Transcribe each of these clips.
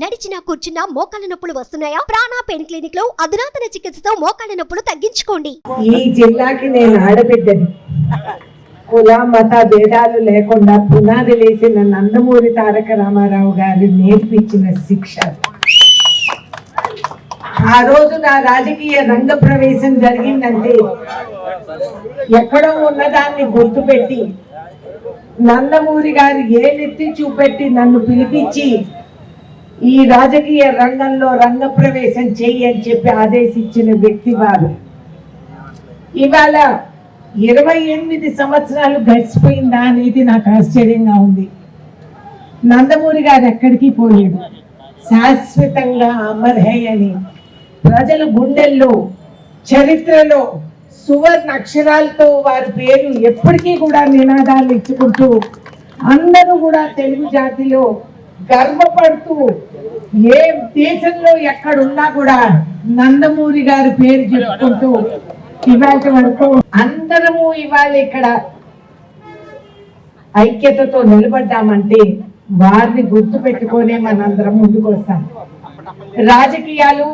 నడిచినా కూర్చున్నా మోకాళ్ళ నొప్పులు వస్తున్నాయా? ప్రాణా పెయిన్ క్లినిక్లో అధునాతన చికిత్సతో మోకాళ్ళ నొప్పులు తగ్గించుకోండి. ఈ జిల్లాకి నేను ఆడబిడ్డని. కుల మత భేదాలు లేకుండా పునాది వేసిన నందమూరి తారక రామారావు గారు నేర్పించిన శిక్ష. ఆ రోజు నా రాజకీయ రంగ ప్రవేశం జరిగిందంటే ఎక్కడో ఉన్నదాన్ని గుర్తుపెట్టి నందమూరి గారు ఏ నెత్తి చూపెట్టి నన్ను పిలిపించి ఈ రాజకీయ రంగంలో రంగ ప్రవేశం చెయ్యి అని చెప్పి ఆదేశించిన వ్యక్తి వారు. ఇవాళ ఇరవై ఎనిమిది సంవత్సరాలు గడిచిపోయిందా అనేది నాకు ఆశ్చర్యంగా ఉంది. నందమూరి గారు ఎక్కడికి పోలేడు శాశ్వతంగా అమర్ అని ప్రజల గుండెల్లో చరిత్రలో సువర్ణ అక్షరాలతో వారి పేరు ఎప్పటికీ కూడా నినాదాలు ఇచ్చుకుంటూ అందరూ కూడా తెలుగు జాతిలో గర్వపడుతూ ఏ దేశంలో ఎక్కడున్నా కూడా నందమూరి గారి పేరు చెప్పుకుంటూ ఇవాళ వరకు అందరము ఇవాళ ఇక్కడ ఐక్యతతో నిలబడ్డామంటే వారిని గుర్తు పెట్టుకునే మనందరం ముందుకు వస్తాం. రాజకీయాలు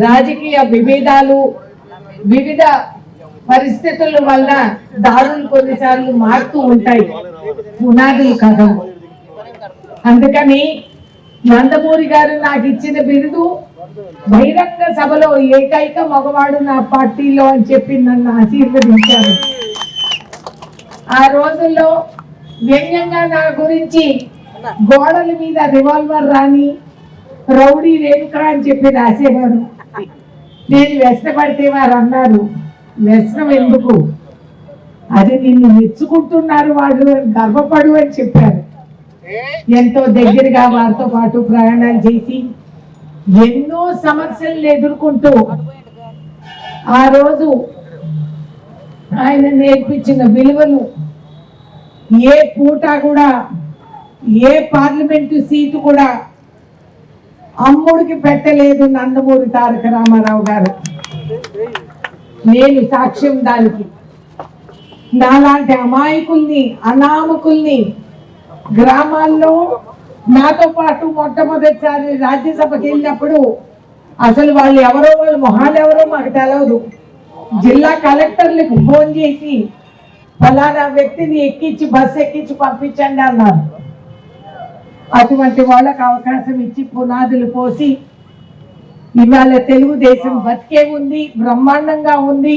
రాజకీయ విభేదాలు వివిధ పరిస్థితుల వల్ల దారులు కొన్నిసార్లు మారుతూ ఉంటాయి. పునాదులు కథలు అందుకని నందమూరి గారు నాకు ఇచ్చిన బిరుదు బహిరంగ సభలో ఏకైక మగవాడు నా పార్టీలో అని చెప్పి నన్ను ఆశీర్వదించారు. ఆ రోజుల్లో వ్యంగ్యంగా నా గురించి గోడల మీద రివాల్వర్ రాని రౌడీ రేణుకా అని చెప్పి రాసేవారు. నేను వ్యసనపడితే వారు అన్నారు వ్యసనం ఎందుకు? అది నిన్ను మెచ్చుకుంటున్నారు వాళ్ళు గర్వపడు అని చెప్పారు. ఎంతో దగ్గరగా వారితో పాటు ప్రయాణాలు చేసి ఎన్నో సమస్యలను ఎదుర్కొంటూ ఆ రోజు ఆయన నేర్పించిన విలువలు ఏ పూట కూడా ఏ పార్లమెంటు సీటు కూడా అమ్ముడికి పెట్టలేదు నందమూరి తారక రామారావు గారు. నేను సాక్ష్యం దానికి. నాలాంటి అమాయకుల్ని అనామకుల్ని గ్రామాల్లో నాతో పాటు మొట్టమొదటిసారి రాజ్యసభకి వెళ్ళినప్పుడు అసలు వాళ్ళు ఎవరో వాళ్ళ మొహాలు ఎవరో మాకు తెలవదు. జిల్లా కలెక్టర్లకు ఫోన్ చేసి ఫలానా వ్యక్తిని ఎక్కించి బస్సు ఎక్కించి పంపించండి అన్నారు. అటువంటి వాళ్ళకు అవకాశం ఇచ్చి పునాదులు పోసి ఇవాళ తెలుగుదేశం బతికే ఉంది బ్రహ్మాండంగా ఉంది.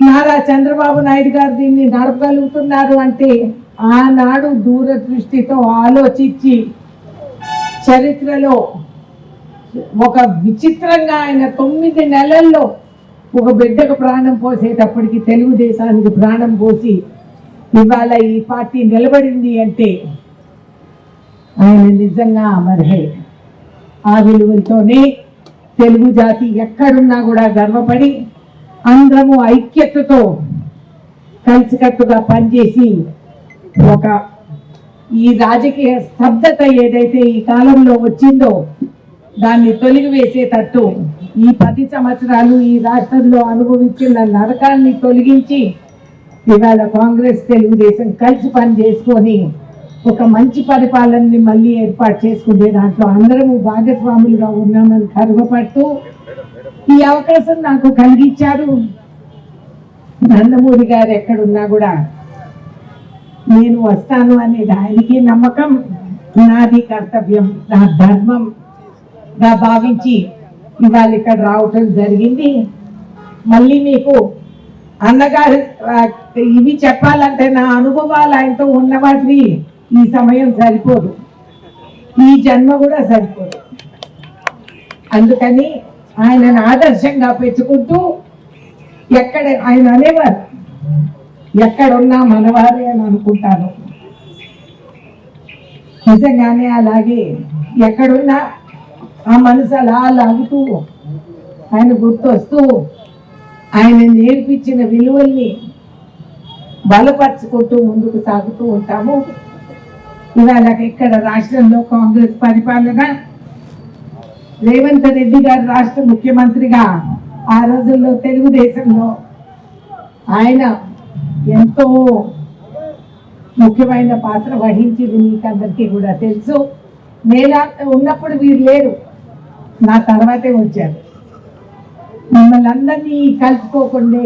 నారా చంద్రబాబు నాయుడు గారు దీన్ని నడపగలుగుతున్నారు అంటే ఆనాడు దూరదృష్టితో ఆలోచించి చరిత్రలో ఒక విచిత్రంగా ఆయన తొమ్మిది నెలల్లో ఒక బిడ్డకు ప్రాణం పోసేటప్పటికి తెలుగుదేశానికి ప్రాణం పోసి ఇవాళ ఈ పార్టీ నిలబడింది అంటే ఆయన నిజంగా అమర్హే. ఆ విలువలతోనే తెలుగు జాతి ఎక్కడున్నా కూడా గర్వపడి అందరము ఐక్యతతో కలిసికట్టుగా పనిచేసి ఒక ఈ రాజకీయ స్తబ్దత ఏదైతే ఈ కాలంలో వచ్చిందో దాన్ని తొలిగి వేసేటట్టు ఈ పది సంవత్సరాలు ఈ రాష్ట్రంలో అనుభవించిన నరకాన్ని తొలగించి ఇవాళ కాంగ్రెస్ తెలుగుదేశం కలిసి పని చేసుకొని ఒక మంచి పరిపాలనని మళ్ళీ ఏర్పాటు చేసుకునే దాంట్లో అందరము భాగస్వాములుగా ఉన్నామని గర్వపడుతూ ఈ అవకాశం నాకు కలిగించారు నందమూరి గారు ఎక్కడున్నా కూడా నేను వస్తాను అనేది ఆయనకి నమ్మకం నాది కర్తవ్యం నా ధర్మంగా భావించి ఇవాళ ఇక్కడ రావటం జరిగింది. మళ్ళీ మీకు అన్నగారు ఇవి చెప్పాలంటే నా అనుభవాలు ఆయనతో ఉన్న వాటివి ఈ సమయం సరిపోదు. ఈ జన్మ కూడా సరిపోదు. అందుకని ఆయనను ఆదర్శంగా పెట్టుకుంటూ ఎక్కడ ఆయన అనేవారు ఎక్కడున్నా మనవారే అని అనుకుంటాను. నిజంగానే అలాగే ఎక్కడున్నా ఆ మనసు అలా లాగుతూ ఆయన గుర్తొస్తూ ఆయన నేర్పించిన విలువల్ని బలపరుచుకుంటూ ముందుకు సాగుతూ ఉంటాము. ఇవాళ ఇక్కడ రాష్ట్రంలో కాంగ్రెస్ పరిపాలన రేవంత్ రెడ్డి గారు రాష్ట్ర ముఖ్యమంత్రిగా ఆ రోజుల్లో తెలుగుదేశంలో ఆయన ఎంతో ముఖ్యమైన పాత్ర వహించింది మీకు అందరికీ కూడా తెలుసు. నేను ఉన్నప్పుడు వీరు లేరు. నా తర్వాతే వచ్చారు. మిమ్మల్ని అందరినీ కలుసుకోకుండా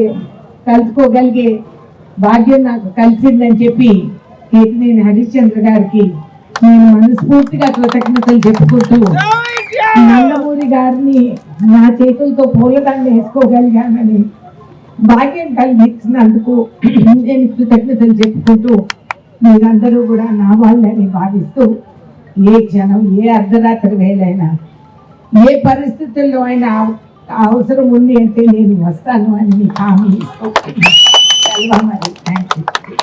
కలుసుకోగలిగే భాగ్యం నాకు కలిసిందని చెప్పి కేతినేని హరిశ్చంద్ర గారికి నేను మనస్ఫూర్తిగా కృతజ్ఞతలు చెప్పుకుంటూ నందమూరి గారిని నా చేతులతో పూలదండ వేసుకోగలిగానని భాగ్యం కలిగించినందుకు నేను కృతజ్ఞతలు చెప్పుకుంటూ మీరందరూ కూడా నా వాళ్ళని భావిస్తూ ఏ క్షణం ఏ అర్ధరాత్రి వేలైనా ఏ పరిస్థితుల్లో అయినా అవసరం ఉంది అంటే నేను వస్తాను అని మీకు హామీ ఇస్తూ మరి. Thank you